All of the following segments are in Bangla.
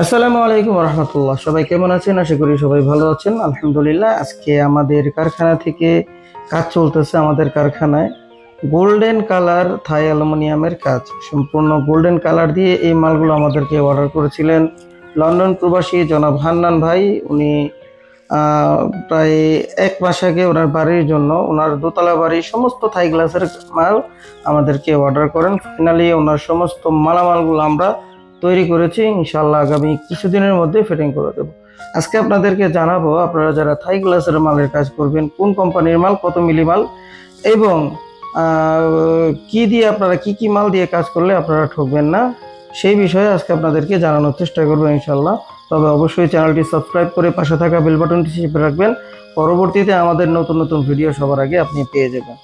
আসসালামু আলাইকুম রহমতুল্লাহ সবাই কেমন আছেন? আশা করি সবাই ভালো আছেন। আলহামদুলিল্লাহ, আজকে আমাদের কারখানা থেকে কাজ চলতেছে আমাদের কারখানায়। গোল্ডেন কালার থাই অ্যালুমিনিয়ামের কাজ। সম্পূর্ণ গোল্ডেন কালার দিয়ে এই মালগুলো আমাদেরকে অর্ডার করেছিলেন লন্ডন প্রবাসী জনাব হান্নান ভাই। উনি প্রায় এক মাস আগে ওনার বাড়ির জন্য, ওনার দোতলা বাড়ির সমস্ত থাই গ্লাসের মাল আমাদেরকে অর্ডার করেন। ফাইনালি ওনার সমস্ত মালামালগুলো আমরা তৈরি করেছি ইনশাল্লাহ আগামী কিছুদিনের মধ্যে ফিটিং করে দেবো। আজকে আপনাদেরকে জানাব, আপনারা যারা থাই গ্লাসের মালের কাজ করবেন, কোন কোম্পানির মাল, কত মিলি মাল, এবং কি দিয়ে আপনারা কি কি মাল দিয়ে কাজ করলে আপনারা ঠকবেন না, সেই বিষয়ে আজকে আপনাদেরকে জানানোর চেষ্টা করব ইনশাল্লাহ তবে অবশ্যই চ্যানেলটি সাবস্ক্রাইব করে পাশে থাকা বেল বাটনটি চেপে রাখবেন। পরবর্তীতে আমাদের নতুন নতুন ভিডিও সবার আগে আপনি পেয়ে যাবেন।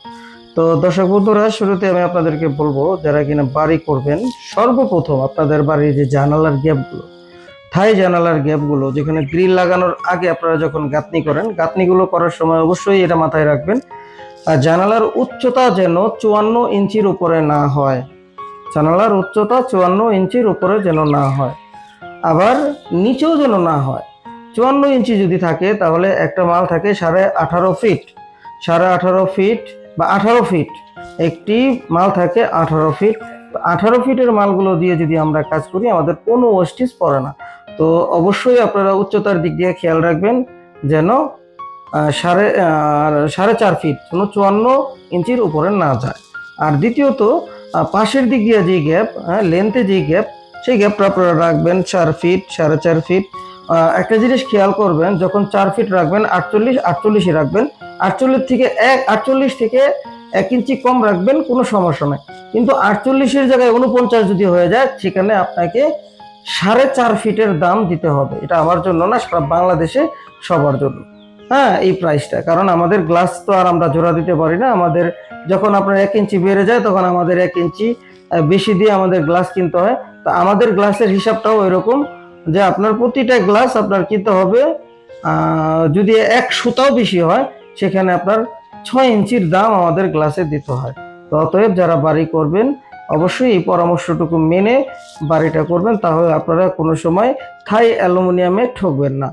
তো দর্শক বন্ধুরা, শুরুতে আমি আপনাদেরকে বলব, যারা কিনা বাড়ি করবেন, সর্বপ্রথম আপনাদের বাড়ির যে জানালার গ্যাপগুলো থাই জানালার গ্যাপগুলো, যেখানে গ্রিল লাগানোর আগে আপনারা যখন গাঁথনি করেন, গাঁথনিগুলো করার সময় অবশ্যই এটা মাথায় রাখবেন। আর জানালার উচ্চতা যেন চুয়ান্ন ইঞ্চির উপরে না হয়। জানালার উচ্চতা চুয়ান্ন ইঞ্চির উপরে যেন না হয়। আবার নিচেও যেন না হয়। চুয়ান্ন ইঞ্চি যদি থাকে, তাহলে একটা মাল থাকে সাড়ে আঠারো ফিট। সাড়ে আঠারো ফিট বা আঠারো ফিট একটি মাল থাকে আঠারো ফিট আঠারো ফিটের মালগুলো দিয়ে যদি আমরা কাজ করি, আমাদের কোনো ওয়েস্টিস পড়ে না। তো অবশ্যই আপনারা উচ্চতার দিক দিয়ে খেয়াল রাখবেন যেন সাড়ে সাড়ে চার ফিট কোনো চুয়ান্ন ইঞ্চির উপরে না যায়। আর দ্বিতীয়ত পাশের দিক দিয়ে যে গ্যাপ হ্যাঁ লেন্থে যে গ্যাপ সেই গ্যাপটা আপনারা রাখবেন চার ফিট সাড়ে চার ফিট একটা জিনিস খেয়াল করবেন, যখন চার ফিট রাখবেন, আটচল্লিশ, আটচল্লিশই রাখবেন আটচল্লিশ থেকে এক আটচল্লিশ থেকে এক ইঞ্চি কম রাখবেন, কোনো সমস্যা নাই। কিন্তু আটচল্লিশের জায়গায় উনপঞ্চাশ যদি হয়ে যায়, সেখানে আপনাকে সাড়ে চার ফিটের দাম দিতে হবে। এটা আমার জন্য না, সারা বাংলাদেশে সবার জন্য। হ্যাঁ এই প্রাইসটা কারণ আমাদের গ্লাস তো আর আমরা জোড়া দিতে পারি না। আমাদের যখন আপনার এক ইঞ্চি বেড়ে যায়, তখন আমাদের এক ইঞ্চি বেশি দিয়ে আমাদের গ্লাস কিনতে হয়। তো আমাদের গ্লাসের হিসাবটাও এরকম যে আপনার প্রতিটা গ্লাস আপনার কিনতে হবে যদি এক সুতাও বেশি হয় সেখানে আপনার ছয় ইঞ্চির দাম আমাদের গ্লাসে দিতে হয়। তো অতএব যারা বাড়ি করবেন, অবশ্যই এই পরামর্শটুকু মেনে বাড়িটা করবেন, তাহলে আপনারা কোনো সময় থাই অ্যালুমিনিয়ামে ঠকবেন না।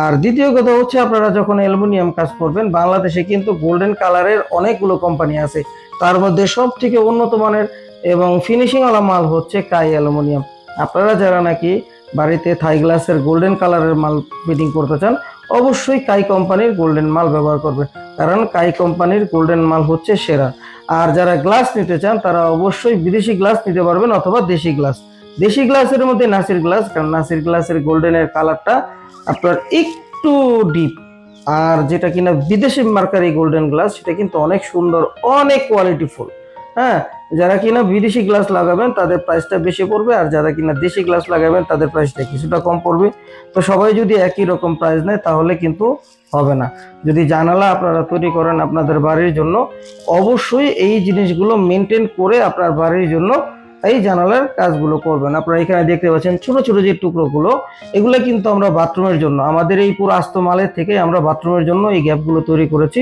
আর দ্বিতীয় কথা হচ্ছে, আপনারা যখন অ্যালুমিনিয়াম কাজ করবেন, বাংলাদেশে কিন্তু গোল্ডেন কালারের অনেকগুলো কোম্পানি আছে। তার মধ্যে সব থেকে উন্নত মানের এবং ফিনিশিংওয়ালা মাল হচ্ছে কাই অ্যালুমিনিয়াম। আপনারা যারা নাকি বাড়িতে থাই গ্লাসের গোল্ডেন কালারের মাল ফিটিং করতে চান অবশ্যই কাই কোম্পানির গোল্ডেন মাল ব্যবহার করবেন কারণ কাই কোম্পানির গোল্ডেন মাল হচ্ছে সেরা। আর যারা গ্লাস নিতে চান, তারা অবশ্যই বিদেশি গ্লাস নিতে পারবেন অথবা দেশি গ্লাস দেশি গ্লাসের মধ্যে নাসির গ্লাস কারণ নাসির গ্লাসের গোল্ডেনের কালারটা আপনার একটু ডিপ আর যেটা কিনা বিদেশি মার্কার গোল্ডেন গ্লাস সেটা কিন্তু অনেক সুন্দর, অনেক কোয়ালিটিফুল হ্যাঁ যারা কিনা বিদেশি গ্লাস লাগাবেন, তাদের প্রাইসটা বেশি পড়বে, আর যারা কিনা দেশি গ্লাস লাগাবেন, তাদের প্রাইসটা কিছুটা কম পড়বে। তো সবাই যদি একই রকম প্রাইস নেয়, তাহলে কিন্তু হবে না। যদি জানালা আপনারা তৈরি করেন আপনাদের বাড়ির জন্য, অবশ্যই এই জিনিসগুলো মেনটেন করে আপনার বাড়ির জন্য এই জানালার কাজগুলো করবেন। আপনারা এখানে দেখতে পাচ্ছেন ছোট ছোট যে টুকরোগুলো, এগুলো কিন্তু আমরা বাথরুমের জন্য, আমাদের এই পুরো আস্ত মালের থেকে আমরা বাথরুমের জন্য এই গ্যাপগুলো তৈরি করেছি।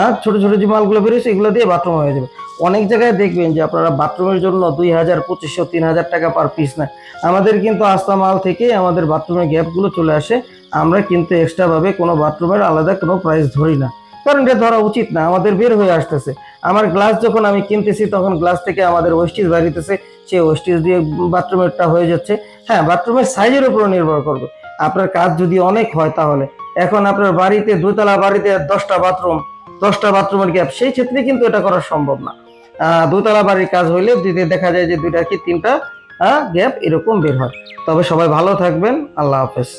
আর ছোট ছোট যে মালগুলো বেরিয়েছে এগুলো দিয়ে বাথরুম হয়ে যাবে। অনেক জায়গায় দেখবেন যে আপনারা বাথরুমের জন্য দুই হাজার, পঁচিশশো, তিন হাজার টাকা পার পিস নেয়। আমাদের কিন্তু আস্তা মাল থেকে আমাদের বাথরুমের গ্যাপগুলো চলে আসে। আমরা কিন্তু এক্সট্রাভাবে কোনো বাথরুমের আলাদা কোনো প্রাইস ধরি না। কারণ এটা ধরা উচিত না, আমাদের বের হয়ে আসতেছে। আমার গ্লাস যখন আমি কিনতেছি, তখন গ্লাস থেকে আমাদের ওয়েস্টিজ বাড়িতেছে সে ওয়েস্টিজ দিয়ে বাথরুমেরটা হয়ে যাচ্ছে। হ্যাঁ বাথরুমের সাইজের উপর নির্ভর করবে। আপনার কাজ যদি অনেক হয় তাহলে। এখন আপনার বাড়িতে দুতলা বাড়িতে দশটা বাথরুম দশটা বাথরুমের গ্যাপ সেই ক্ষেত্রে কিন্তু এটা করা সম্ভব না। দুতলা বাড়ির কাজ হইলে দিতে দেখা যায় যে দুইটা কি তিনটা গ্যাপ এরকম বের হয়। তবে সবাই ভালো থাকবেন। আল্লাহ হাফেজ।